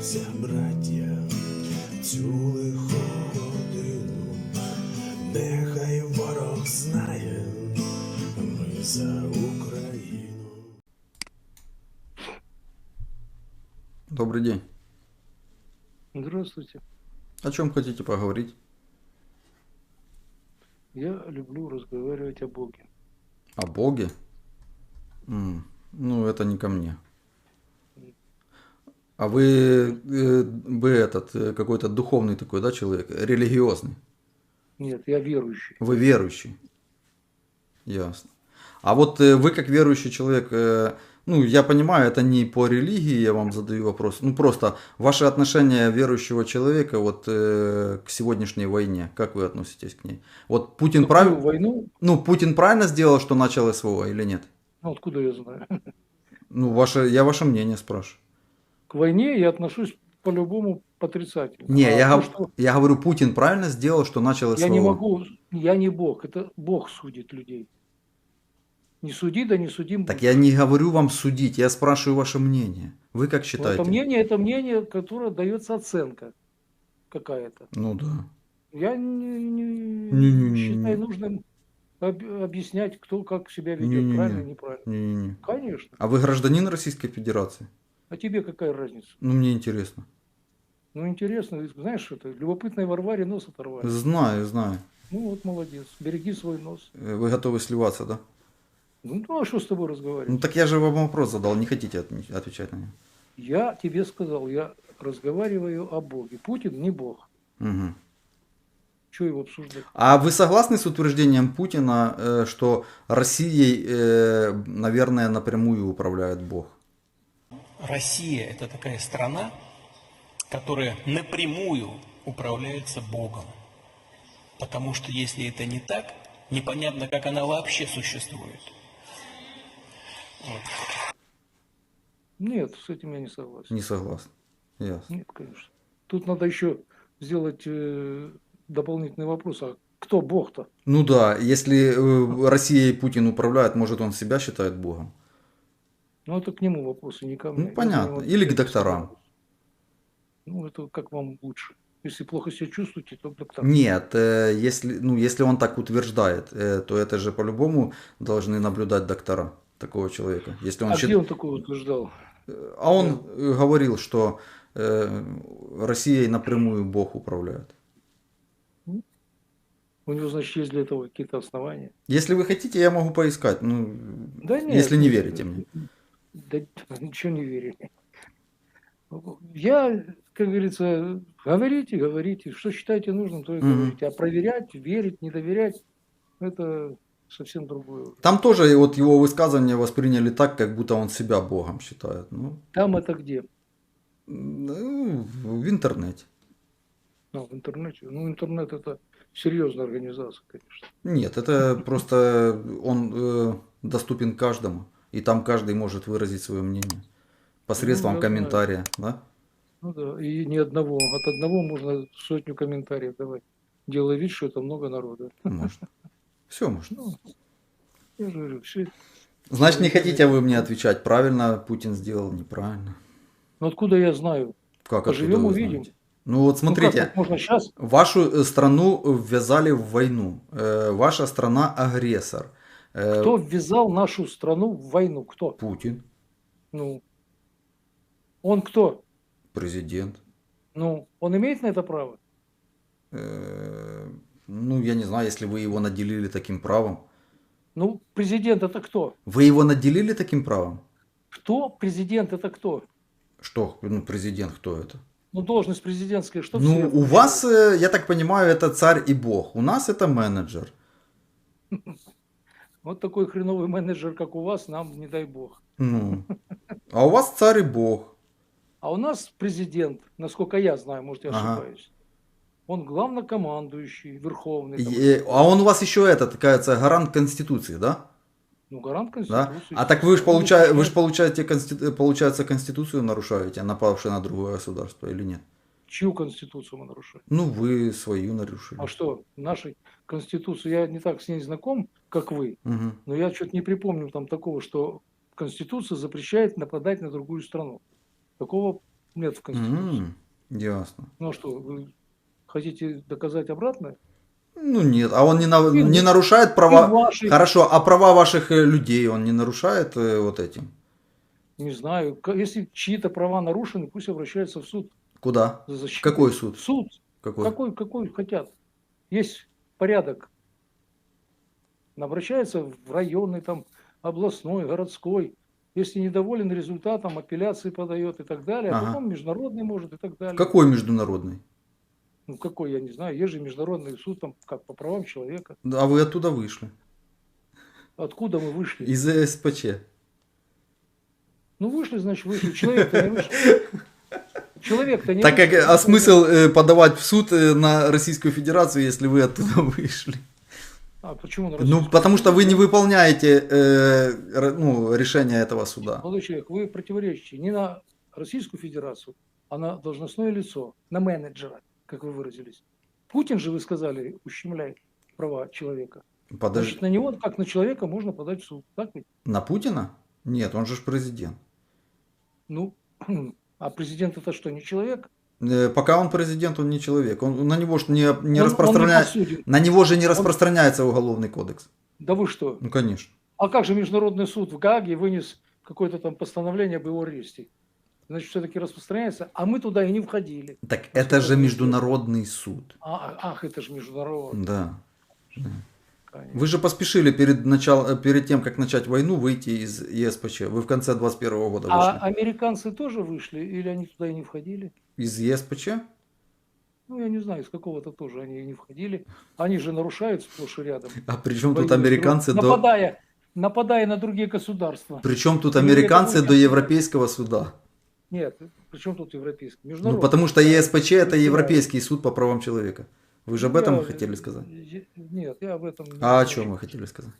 Зійшлися браття в цю лиху годину, нехай ворог знає, ми за Україну. Добрый день. Здравствуйте. О чем хотите поговорить? Я люблю разговаривать о Боге. О Боге? М, Ну, это не ко мне. А вы, э, вы этот, э, какой-то духовный такой, да, человек? Религиозный? Нет, я верующий. Вы верующий? Ясно. А вот э, вы как верующий человек, ну, я понимаю, это не по религии, я вам задаю вопрос. Ну, просто ваше отношение верующего человека вот к сегодняшней войне, как вы относитесь к ней? Вот Путин Какую правильно, войну? ну, Путин правильно сделал, что начал СВО или нет? Ну, откуда я знаю? Ну, ваше, я ваше мнение спрашиваю. К войне я отношусь по-любому отрицательно. Не, А я, то, что я говорю, Путин правильно сделал, что начал СВО. я не могу, я не Бог, это Бог судит людей. Не суди, да не судим. Так я не говорю вам судить, я спрашиваю ваше мнение. Вы как Но считаете? Это мнение, это мнение, которое дается оценка какая-то. Ну да. Я не, не Не-не-не. считаю нужным об- объяснять, кто как себя ведет, Не-не-не. правильно, неправильно. Не-не-не. Конечно. А вы гражданин Российской Федерации? А тебе какая разница? Ну, мне интересно. Ну, интересно, знаешь, это любопытной Варваре нос оторвали. Знаю, знаю. Ну, вот молодец, береги свой нос. Э, Вы готовы сливаться, да? Ну, ну, а что с тобой Ну, разговаривать? так я же вам вопрос задал, не хотите отвечать на него. Я тебе сказал, я разговариваю о Боге. Путин не Бог. Мгм. Чего его обсуждать? А вы согласны с утверждением Путина, э, что Россией, э, наверное, напрямую управляет Бог? Россия – это такая страна, которая напрямую управляется Богом. Потому что если это не так, непонятно, как она вообще существует. Вот. Нет, с этим я не согласен. Не согласен. Ясно. Нет, конечно. Тут надо еще сделать э, дополнительный вопрос. А кто Бог-то? Ну да, если э, Россией Путин управляет, может он себя считает Богом? Ну, это к нему вопросы, не ко мне. Ну понятно. думаю, Или к докторам. Ну, это как вам лучше. Если плохо себя чувствуете, то к докторам. Нет, э, если, ну, если он так утверждает, э, то это же по-любому должны наблюдать доктора такого человека. Если он а счит- где он такое утверждал? А он э, говорил, что э, Россией напрямую Бог управляет. У него, значит, есть для этого какие-то основания. Если вы хотите, я могу поискать. Ну, Да нет. если не ну, верите мне. Да ничего не верю. Я, как говорится, говорите, говорите. Что считаете нужным, то и говорите. А проверять, верить, не доверять, это совсем другое. Там тоже вот его высказывания восприняли так, как будто он себя Богом считает. Ну, Там это где? ну, в интернете. Ну, в интернете. Ну, интернет это серьезная организация, конечно. Нет, это просто он э, доступен каждому. И там каждый может выразить свое мнение. Посредством Ну, знаю. комментария. Да? Ну да, и ни одного. От одного можно сотню комментариев давать. Делая вид, что это много народа. Можно. Все можно. Ну, я же говорю, все. Значит, не хотите вы мне отвечать, правильно Путин сделал, неправильно. Ну откуда я знаю? Как Поживем, увидим. знаете? Ну вот смотрите, Ну, как, вот можно сейчас? вашу э, страну ввязали в войну. Э, Ваша страна агрессор. Э, Кто ввязал нашу страну в войну? Кто? Путин, Ну, он кто? президент. Ну, он имеет на это право? Э, Ну, я не знаю, если вы его наделили таким правом. Ну, президент это кто? Вы его наделили таким правом? Кто президент это кто? Что, ну, президент, кто это? Ну, должность президентская, что ну, у вас, э, я так понимаю, это царь и бог. У нас это менеджер. Вот такой хреновый менеджер, как у вас, нам не дай бог. Ну. А у вас царь и бог. А у нас президент, насколько я знаю, может, я Ага. ошибаюсь. Он главнокомандующий, верховный. там, И- а он у вас еще этот, кажется, гарант Конституции, да? ну, гарант Да? Конституции. А так вы же получаете, вы ж защищает- получаете, получается, Конституцию нарушаете, напавши на другое государство или нет? Чью Конституцию мы нарушаем? Ну, вы свою нарушили. А что, нашей Конституции, я не так с ней знаком, как вы, Мгм. но я что-то не припомню там такого, что Конституция запрещает нападать на другую страну. Такого нет в Конституции. М, Ясно. Ну а что, вы хотите доказать обратное? Ну нет, а он не, на- И- не нарушает права... ваши, Хорошо, а права ваших э, людей он не нарушает э, вот этим? не знаю, если чьи-то права нарушены, пусть обращаются в суд Куда? за защиту. Какой суд? Суд, Какой? какой, какой хотят. Есть порядок. Обращаются в районный, там, областной, городской. Если недоволен результатом, апелляции подает и так далее, а Ага. потом международный может и так далее. Какой международный? Ну какой, я не знаю, есть же международный суд там, как по правам человека. А вы оттуда вышли? Откуда мы вышли? Из СПЧ. Ну вышли, значит вышли. Человек-то не вышел. Человек-то не Так как, а смысл э, подавать в суд э, на Российскую Федерацию, если вы оттуда вышли? А почему на Ну, российскую? потому что вы не выполняете э, ну, решение этого суда. Молодой человек, вы противоречите не на Российскую Федерацию, а на должностное лицо, на менеджера, как вы выразились. Путин же, вы сказали, ущемляет права человека. Подожди, Значит, на него, как на человека, можно подать в суд. Так ведь? на Путина? Нет, он же президент. Ну, а президент это что, не человек? Э, Пока он президент, он не человек. Он, на него ж не, не Он- он не распространяет. подсуден. На него же не распространяется уголовный кодекс. Да вы что? Ну, конечно. А как же Международный суд в Гааге вынес какое-то там постановление об его аресте? Значит, все-таки распространяется, а мы туда и не входили. Так это же международный суд. А, ах, это же международный. Да. конечно. Вы же поспешили перед, начал, э, перед тем, как начать войну, выйти из ЕСПЧ. Вы в конце 21 года А вышли. американцы тоже вышли или они туда и не входили? Из ЕСПЧ? Ну, я не знаю, из какого-то тоже они и не входили. Они же нарушают сплошь и рядом. А при чем тут американцы до... Нападая, нападая на другие государства. Причем тут Ну, американцы это до Европейского суда? Нет, причем тут европейский? Ну, Международный. потому что ЕСПЧ это Европейский суд по правам человека. Вы же об этом я- хотели сказать? я- Нет, я об этом... не А о чем вы хотели сказать?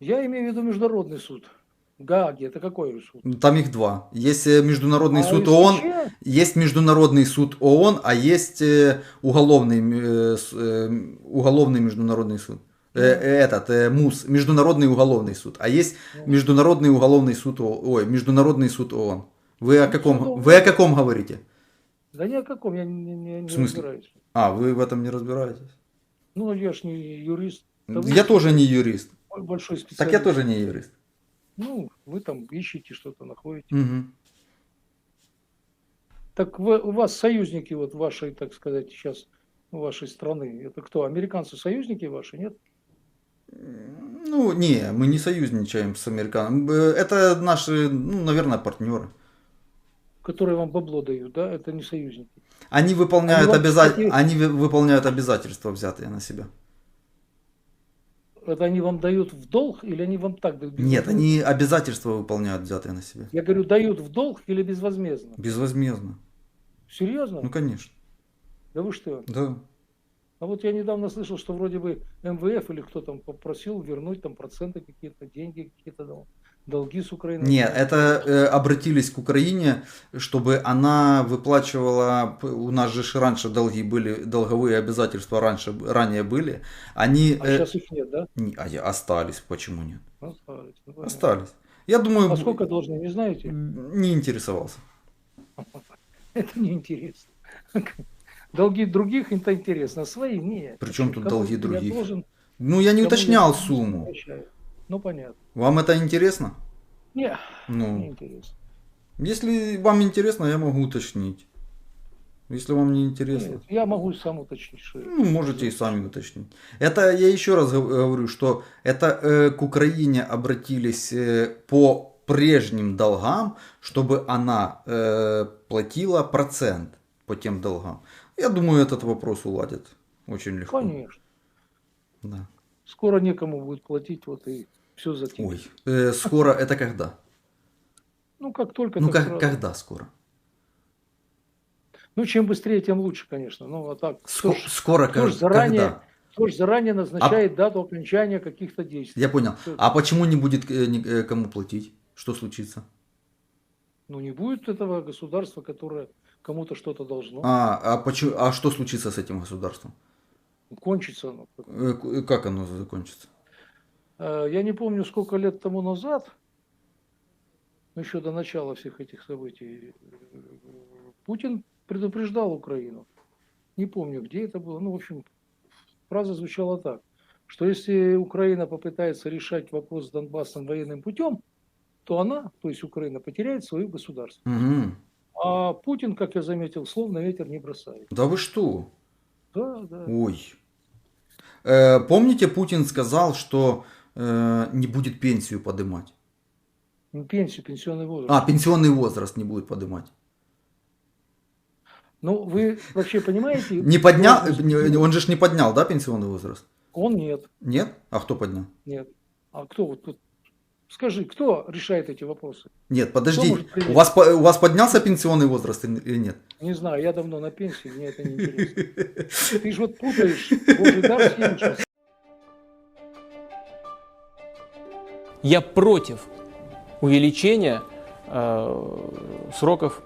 Я имею в виду международный суд. Гаги, это какой суд? Ну, Там их два. Есть э, Международный А суд? ООН, есть Международный суд ООН, а есть э, уголовный, э, уголовный международный суд. Этот, МУС, Международный уголовный суд. А есть Международный уголовный суд, О- ой, Международный суд ООН. Вы о Ну, каком, вы о каком говорите? Да ни о каком, я не, не- не разбираюсь. А, вы в этом не разбираетесь? Ну, я ж не юрист. Да вы Я тоже не юрист. большой специалист. Так я тоже не юрист. Ну, вы там ищете что-то, находите. Мгм. Так вы, у вас союзники вот вашей, так сказать, сейчас вашей страны. Это кто? Американцы союзники ваши, нет? Ну, не, мы не союзничаем с американцами. Э, Это наши, ну, наверное, партнеры. Которые вам бабло дают, да? Это не союзники. Они выполняют, Они обяза- кстати- они вы- выполняют обязательства, взятые на себя. Это они вам дают в долг или они вам так дают? Нет, они обязательства выполняют, взятые на себя. Я говорю, дают в долг или безвозмездно? Безвозмездно. Серьезно? Ну, конечно. Да вы что? Да. А вот я недавно слышал, что вроде бы МВФ или кто там попросил вернуть там проценты какие-то, деньги какие-то дол- долги с Украины. Нет, это э, обратились к Украине, чтобы она выплачивала, у нас же раньше долги были, долговые обязательства раньше, ранее были, они А э, сейчас их нет, да? не- а остались, почему нет? Остались. Ну. Остались. Я думаю, А сколько должны, не знаете? не интересовался. Это неинтересно. Долги других это интересно, а свои нет. Причем тут Кому долги других? должен, Ну, я не уточнял я сумму. прощаю. Ну, понятно. Вам это интересно? Не, не Ну, интересно. если вам интересно, я могу уточнить. Если вам не интересно, Нет, я могу сам уточнить, что ну, можете и сами уточнить. Это я еще раз гов- говорю, что это э, к Украине обратились э, по прежним долгам, чтобы она э, платила процент по тем долгам. Я думаю, этот вопрос уладят очень легко. Конечно. Да. Скоро некому будет платить, вот и все затем. Ой, э, скоро это когда? Ну, как только. Ну, как, сразу. когда скоро? Ну, чем быстрее, тем лучше, конечно. Ну, а так, кто Ско- ж, скоро кто как- заранее, когда? кто ж заранее назначает дату окончания каких-то действий? Я понял. Кто- А почему не будет э, э, кому платить? Что случится? Ну, не будет этого государства, которое кому-то что-то должно. А, а, почему, а что случится с этим государством? Кончится оно. Э, э, Как оно закончится? Э, Я не помню, сколько лет тому назад ну, еще до начала всех этих событий, Путин предупреждал Украину. Не помню, где это было. Ну, в общем, фраза звучала так, что если Украина попытается решать вопрос с Донбассом военным путем, то она, то есть Украина, потеряет свое государство. Мгм. А Путин, как я заметил, слов на ветер не бросает. Да вы что? Да, да. Ой. Э, помните, Путин сказал, что э, не будет пенсию поднимать? Ну, пенсию, пенсионный возраст. А, пенсионный возраст не будет поднимать. Ну, вы вообще понимаете? Не поднял, он же не поднял, да, пенсионный возраст? Он нет, Нет? А кто поднял? нет. А кто вот тут? Скажи, кто решает эти вопросы? Нет, подожди. У вас, у вас поднялся пенсионный возраст или или нет? Не знаю, я давно на пенсии, мне это не интересно. Ты же вот путаешь Божий дар с Я против увеличения э, сроков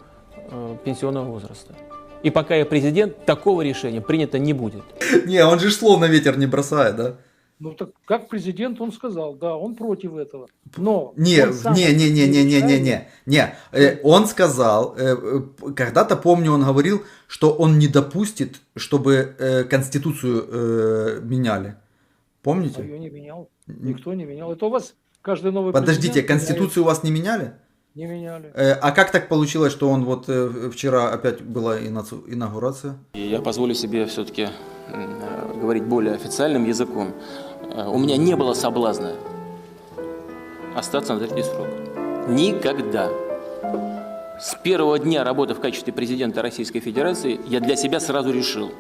э, пенсионного возраста. И пока я президент, такого решения принято не будет. Не, он же слов на ветер не бросает, да? Ну так как президент он сказал, да, он против этого. Но Не, не, не, не, не, не, не, не, не. Э, Он сказал, э, э, когда-то помню, он говорил, что он не допустит, чтобы э, конституцию меняли. А Помните? ее не менял. Никто не менял. Это у вас каждый новый Подождите, конституцию у вас не меняли? меняет. Не меняли. Э, А как так получилось, что он вот э, вчера опять была инаугурация? И я позволю себе все-таки говорить более официальным языком. Э, У меня не было соблазна остаться на третий срок. Никогда. С первого дня работы в качестве президента Российской Федерации я для себя сразу решил,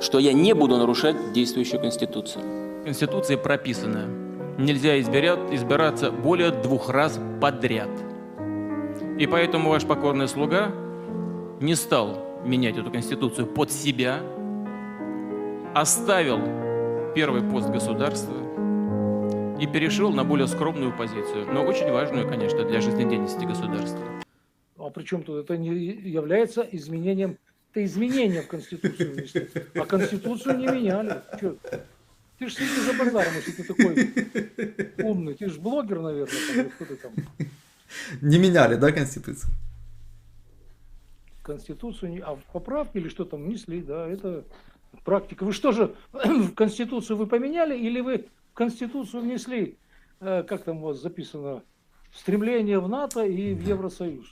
что я не буду нарушать действующую Конституцию. В Конституции прописано, нельзя избирать, избираться более двух раз подряд. И поэтому ваш покорный слуга не стал менять эту Конституцию под себя, оставил первый пост государства и перешел на более скромную позицию, но очень важную, конечно, для жизнедеятельности государства. А при чем тут это не является изменением, это изменение в Конституцию внесли. А Конституцию не меняли. Чё? Ты же следи за базаром, если ты такой умный. Ты же блогер, наверное, кто ты там. Не меняли, да, конституцию? Конституцию, не- а в поправки или что там внесли, да, это практика. Вы что же, в Конституцию вы поменяли или вы в Конституцию внесли, э, как там у вас записано, стремление в НАТО и в Евросоюз?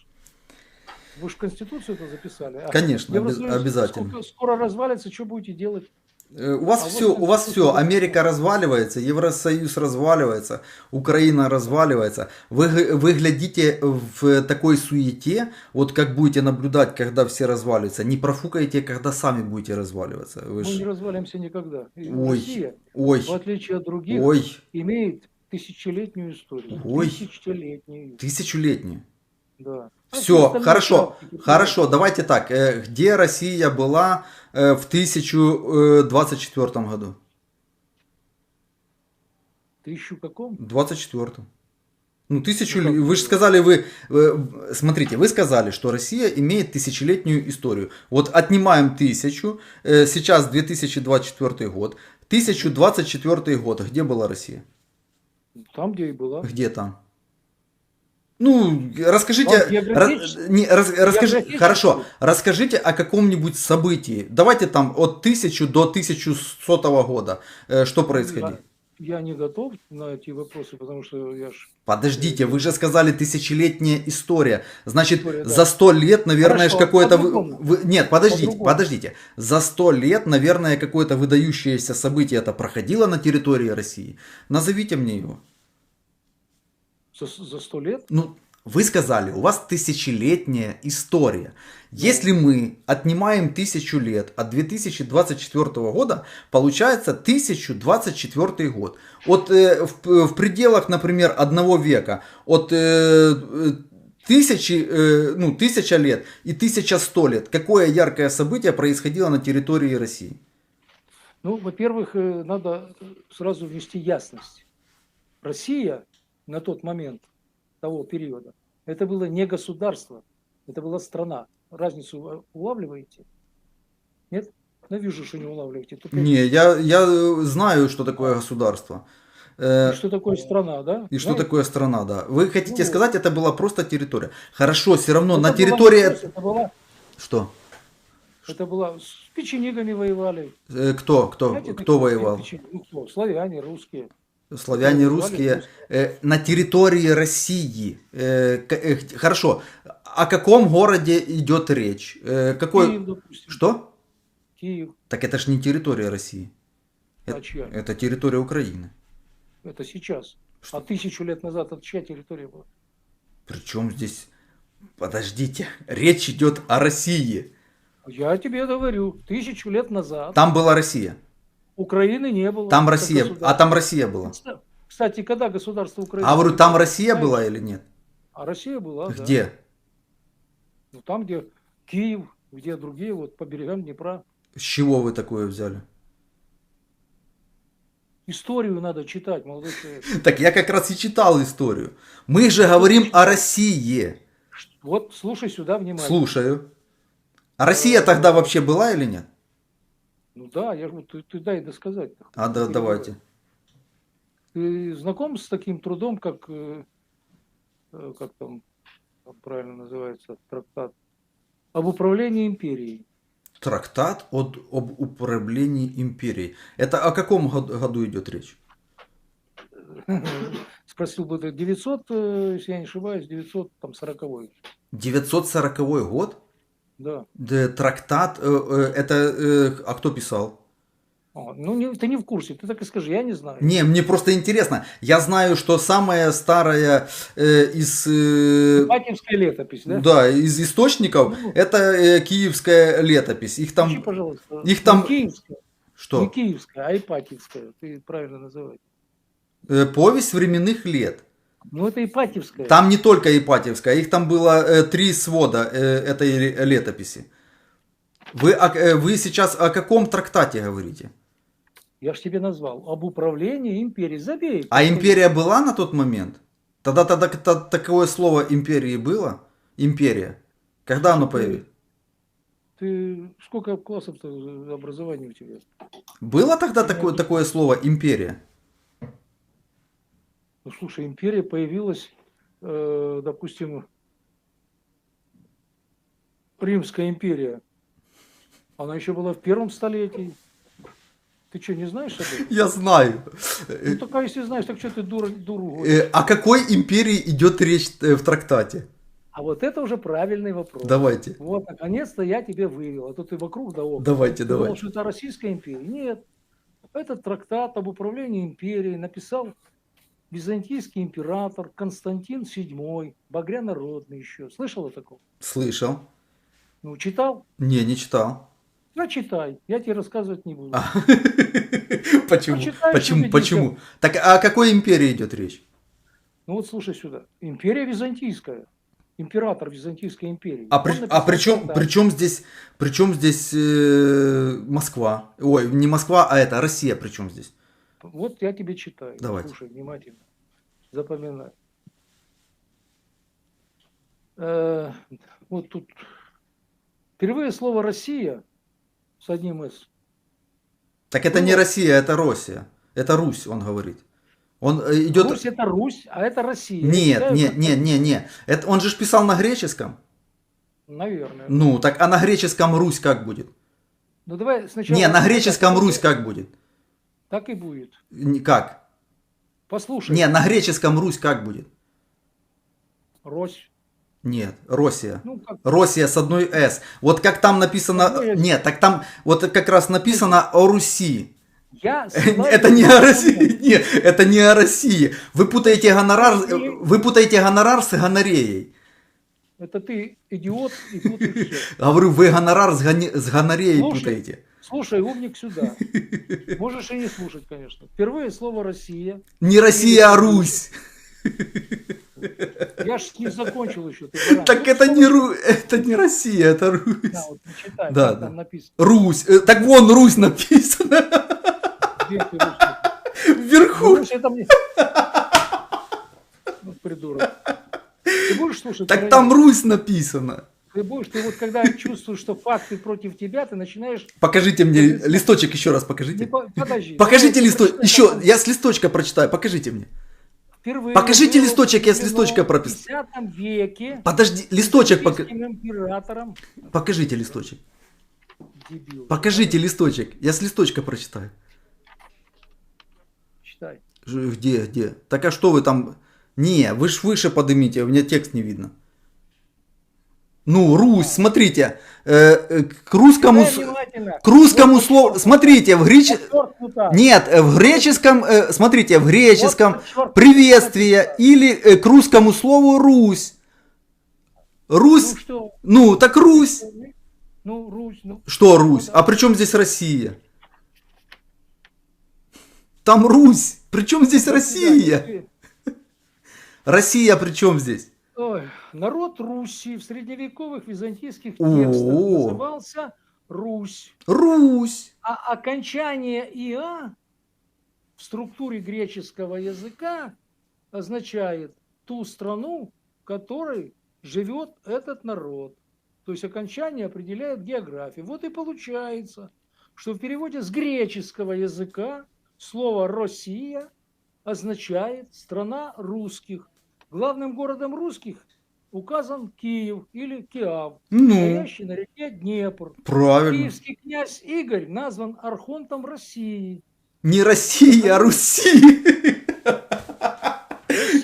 Вы же в Конституцию это записали. а Конечно, Евросоюз обязательно. сколько- скоро развалится, что будете делать? Э, У вас А вот все, у вас все. Америка разваливается, Евросоюз разваливается, Украина разваливается. Вы, г- вы глядите в такой суете, вот как будете наблюдать, когда все разваливаются. Не профукаете, когда сами будете разваливаться. Вы Мы ж- не развалимся никогда. И Ой, Россия, ой, в отличие от других, ой, имеет тысячелетнюю историю. Ой. Тысячелетнюю, тысячелетние. Да. А Все, хорошо, хорошо, давайте так. э, Где Россия была э, в 1024 году? Тысячу каком? 24 Ну, тысячу, Ну, вы же сказали, вы, э, смотрите, вы сказали, что Россия имеет тысячелетнюю историю. Вот отнимаем тысячу, э, сейчас 2024 год, 1024 год, где была Россия? Там, где и была. Где там? Ну, расскажите, Вам географически- ра- не, рас- расскажи, хорошо, расскажите о каком-нибудь событии. Давайте там от 1000 до 1100 года, э, что происходило. Я не готов на эти вопросы, потому что я ж... Подождите, вы же сказали тысячелетняя история. Значит, История, да. за сто лет, наверное, Хорошо, какое-то... по-другому. вы- Нет, подождите, По-другому. подождите. За сто лет, наверное, какое-то выдающееся событие это проходило на территории России. Назовите мне его. За, за сто лет? Ну, вы сказали, у вас тысячелетняя история. Если мы отнимаем тысячу лет от 2024 года, получается 1024 год. От, э, в, в пределах, например, одного века, от э, э, тысячи, э, ну, тысяча лет и 1100 лет, какое яркое событие происходило на территории России? Ну, во-первых, э, надо сразу внести ясность. Россия на тот момент того периода, это было не государство, это была страна. Разницу улавливаете? Нет? Ну, вижу, что не улавливаете. Тут Не, я, я знаю, что такое государство. э, И что такое страна, да? и что Знаете? такое страна, да. Вы хотите Ну, сказать, это была просто территория. Хорошо, все равно Это на территории... Это была, Что? это была с печенегами воевали. Э, Кто? Кто? Знаете, Кто воевал? печен- Ну, кто? Славяне, русские. Славяне, русские. Э, на территории России. Э, э, хорошо. О каком городе идет речь? Э, какой... Киев, допустим. Что? Киев. Так это ж не территория России. А Это, чья? это территория Украины. Это сейчас. Что? А тысячу лет назад это чья территория была? Причем здесь... Подождите. Речь идет о России. Я тебе говорю, тысячу лет назад Там была Россия. Украины не было. Там Россия. А там Россия была. Кстати, когда государство Украины... А говорю, там Россия была или нет? А Россия была, да. Где? Ну, там, где Киев, где другие, вот по берегам Днепра. С чего вы такое взяли? Историю надо читать, молодой человек. Так я как раз и читал историю. Мы же говорим о России. Вот слушай сюда внимательно. Слушаю. А Россия тогда вообще была или нет? Ну да, я вот- ты, ты дай досказать. А да, давайте. Ты знаком с таким трудом, как, э, э, как там как правильно называется, трактат об управлении империей? Трактат от, об управлении империей. Это о каком год- году идет речь? Спросил бы ты 900, э, если я не ошибаюсь, 940 940 год? Да. Да, трактат, э, э, это, э, а кто писал? Ну, не, ты не в курсе, ты так и скажи, я не знаю. Не, мне просто интересно. Я знаю, что самая старая э, из... э, Ипатьевская летопись, да? Да, из источников Ну. это э, киевская летопись. Их Включи, там... пожалуйста. их там- Не киевская, не Что? киевская, а Ипатьевская, ты правильно называешь. Э, повесть временных лет. Ну, это Ипатьевская. Там не только Ипатьевская, их там было э, три свода э, этой летописи. Вы, э, вы сейчас о каком трактате говорите? Я ж тебе назвал. Об управлении империей. Забей. А империя была на тот момент? Тогда, тогда, та- такое слово империи было? Империя. Когда оно появилось? Ты сколько классов-то образования у тебя? Было тогда такое, такое слово империя? Ну, слушай, империя появилась, э, допустим, Римская империя. Она еще была в первом столетии. Ты что, не знаешь об этом? Я знаю. Ну, только если знаешь, так что ты дура, дуру? Э, О какой империи идет речь э, в трактате? А вот это уже правильный вопрос. Давайте. Вот, наконец-то я тебе вывел. А то ты вокруг да около. Давайте, Ты думал, давайте. что это Российская империя. Нет. Этот трактат об управлении империей написал византийский император Константин VII, Багрянародный еще. Слышал о таком? Слышал. Ну, читал? Не, не читал. Ну, читай. Я тебе рассказывать не буду. А. Почему? Почему? Почему? Так о какой империи идет речь? Ну, вот слушай сюда. Империя византийская. Император Византийской империи. А при, а при чем, при чем здесь, при чем здесь э, Москва? Ой, не Москва, а это Россия. При чем здесь? Вот я тебе читаю. Давайте. Слушай внимательно. Запоминай. Э, вот тут впервые слово Россия с одним «с». Так это не Ну, Россия, это Россия. Это Русь, он говорит. Он э, идет. Русь это Русь, а это Россия. Нет, нет, нет, нет, нет. Это он же писал на греческом. Наверное. Ну, так а на греческом Русь как будет? Ну давай сначала. Не, на греческом Русь как будет? Так и будет. Как? Послушай. Не, на греческом Русь как будет? Рось. Нет, Россия. Ну как? Россия с одной С. Вот как там написано... Ну, я- Нет, так там вот как раз написано о Руси. Я Это не о России. Нет, это не о России. Вы путаете гонорар, вы путаете гонорар с гонореей. Это ты идиот и путаешь. Говорю, вы гонорар с, гони- с гонореей Слушай. путаете. Слушай, умник сюда. Можешь и не слушать, конечно. Впервые слово Россия. Не Россия, а Русь. Я ж не закончил еще. Так это не Ру, это не Россия, это Русь. Да, вот почитай, Да, да. там написано. Русь. Э, Так вон Русь написано. Вверху. Русь это мне... Вот придурок. Ты будешь слушать? Так там? Русь написано. Ты будешь, ты вот когда чувствуешь, что факты против тебя, ты начинаешь... Покажите мне листочек еще раз, покажите. по- подожди. Покажите Давай, листочек. Еще, я с листочка прочитаю, покажите мне. Впервые Покажите листочек, я с листочка В прописал. X веке Подожди, листочек императором... Покажите листочек. Дебил. Покажите листочек. Я с листочка прочитаю. Читай. Где, где? Так а что вы там... Не, вы ж выше поднимите, у меня текст не видно. Ну, Русь, смотрите, э, э, к русскому, к русскому слову, подчеркнуто. смотрите, в греч... Вот подчеркнуто. Нет, э, в греческом, э, смотрите, в греческом приветствие или э, к русскому слову Русь. Ну Русь, что? ну так Русь. Ну, Русь, ну. Что Русь? А при чем здесь Россия? Там Русь. При чем здесь Россия? Россия при чем здесь? Ой, народ Руси в средневековых византийских текстах назывался Русь. Русь. А окончание «иа» в структуре греческого языка означает ту страну, в которой живет этот народ. То есть окончание определяет географию. Вот и получается, что в переводе с греческого языка слово «Россия» означает «страна русских». Главным городом русских указан Киев или Киав, Ну, стоящий на реке Днепр. правильно. Киевский князь Игорь назван архонтом России. Не Россия, а Руси. Россия.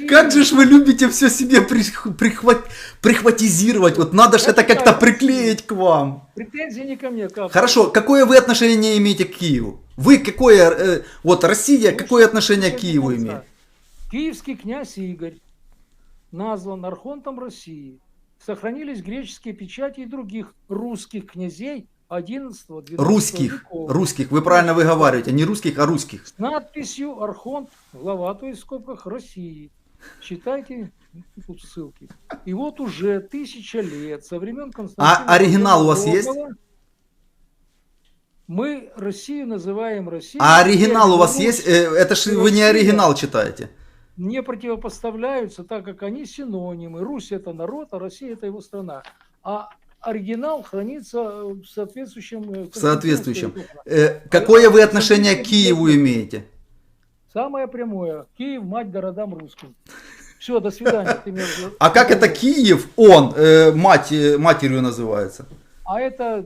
Как же ж вы любите все себе прих- прихват- прихватизировать. Вот надо же это как-то приклеить к вам. Претензии не ко мне, как? Хорошо, какое вы отношение имеете к Киеву? Вы какое, э, вот Россия, какое отношение к Киеву имеет? Киевский князь Игорь назван архонтом России. Сохранились греческие печати и других русских князей 11-12 Русских, веков. русских, вы правильно выговариваете, не русских, а русских. С надписью «Архонт, глава», то есть в скобках России. Читайте тут ссылки. И вот уже тысяча лет, со времен Константина... А оригинал у вас есть? Мы Россию называем Россией. А оригинал у вас есть? Э, Это ж вы не оригинал читаете. Не противопоставляются, так как они синонимы. Русь это народ, а Россия это его страна. А оригинал хранится в соответствующем... э, В соответствующем. Э, Какое вы отношение к Киеву имеете? Самое прямое. Киев мать городам русским. Все, до свидания. Ты меня уже- А как это Киев, он, э, мать, э, матерью называется? А это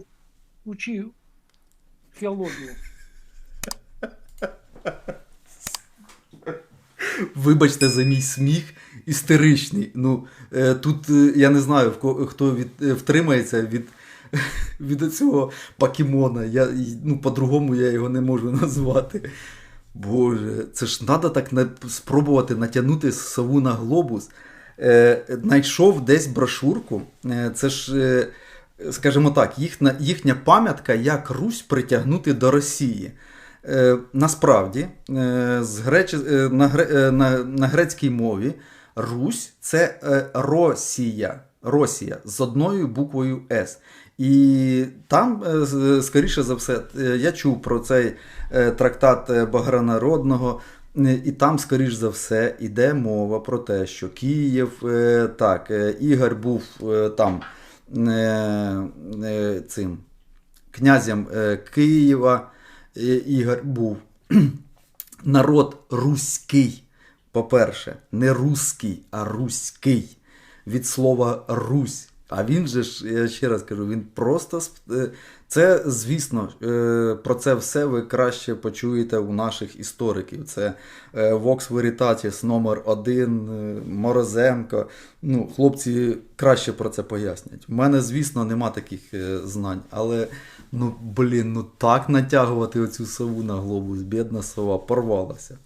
учи филологию. Вибачте за мій сміх істеричний. Ну, е, тут е, я не знаю, хто від, е, втримається від, від цього покемона. Я, ну, по-другому я його не можу назвати. Боже, це ж треба так на, спробувати натягнути сову на глобус. Е, знайшов десь брошурку. Е, це ж, е, скажімо так, їхня, їхня пам'ятка, як Русь притягнути до Росії. Е, насправді, е, з грече, е, на, гре- на, грецькій мові Русь це Росія. Росія з одною буквою С. І там, скоріше за все, я чув про цей трактат Багранародного. І там, скоріш за все, іде мова про те, що Київ, так, Ігор був там цим князем Києва. Е, Ігор був. Народ руський, по-перше, не руський, а руський. Від слова Русь. А він же ж, я ще раз кажу, він просто. е, Це, звісно, е, про це все ви краще почуєте у наших істориків. Це Vox Veritatis номер 1 Морозенко. Ну, хлопці краще про це пояснять. У мене, звісно, нема таких знань, але ну, блін, ну так натягувати оцю сову на глобус, бідна сова, порвалася.